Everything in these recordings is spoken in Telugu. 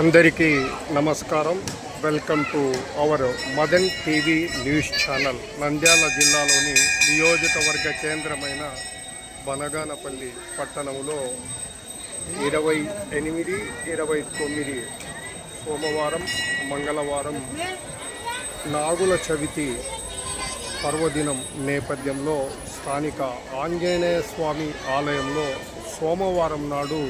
అందరికీ నమస్కారం. Welcome to our Madan TV news channel Nandyala జిల్లాలోని నియోజకవర్గ కేంద్రమైన బనగానపల్లి పట్టణంలో ఇరవై ఎనిమిది ఇరవై తొమ్మిది సోమవారం మంగళవారం నాగుల చవితి పర్వదినం నేపథ్యంలో స్థానిక ఆంజనేయ స్వామి ఆలయంలో సోమవారం నాడు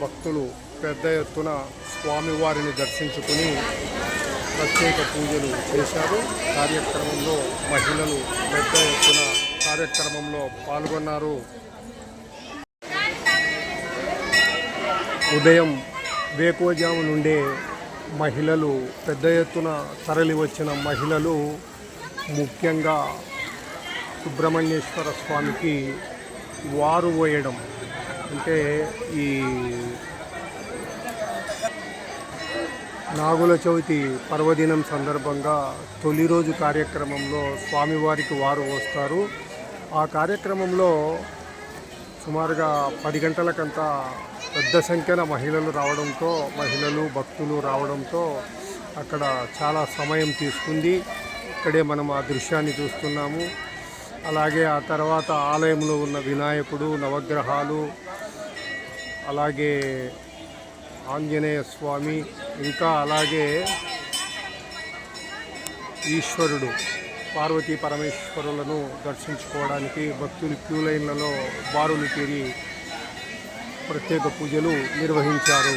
భక్తులు పెద్ద ఎత్తున స్వామివారిని దర్శించుకుని ప్రత్యేక పూజలు చేశారు. కార్యక్రమంలో మహిళలు పెద్ద ఎత్తున కార్యక్రమంలో పాల్గొన్నారు. ఉదయం వేకోజాము నుండే మహిళలు పెద్ద ఎత్తున తరలి వచ్చిన మహిళలు ముఖ్యంగా సుబ్రహ్మణ్యేశ్వర స్వామికి వారు పోయడం. అంటే ఈ నాగుల చవితి పర్వదినం సందర్భంగా తొలి రోజు కార్యక్రమంలో స్వామివారికి వారు వస్తారు. ఆ కార్యక్రమంలో సుమారుగా పది గంటలకంతా పెద్ద సంఖ్యన మహిళలు రావడంతో మహిళలు భక్తులు రావడంతో అక్కడ చాలా సమయం తీసుకుంది. ఇక్కడే మనం ఆ దృశ్యాన్ని చూస్తున్నాము. అలాగే ఆ తర్వాత ఆలయంలో ఉన్న వినాయకుడు నవగ్రహాలు అలాగే ఆంజనేయ స్వామి ఇంకా అలాగే ఈశ్వరుడు పార్వతీ పరమేశ్వరులను దర్శించుకోవడానికి భక్తులు క్యూ లైన్లలో బారులు తీరి ప్రత్యేక పూజలు నిర్వహించారు.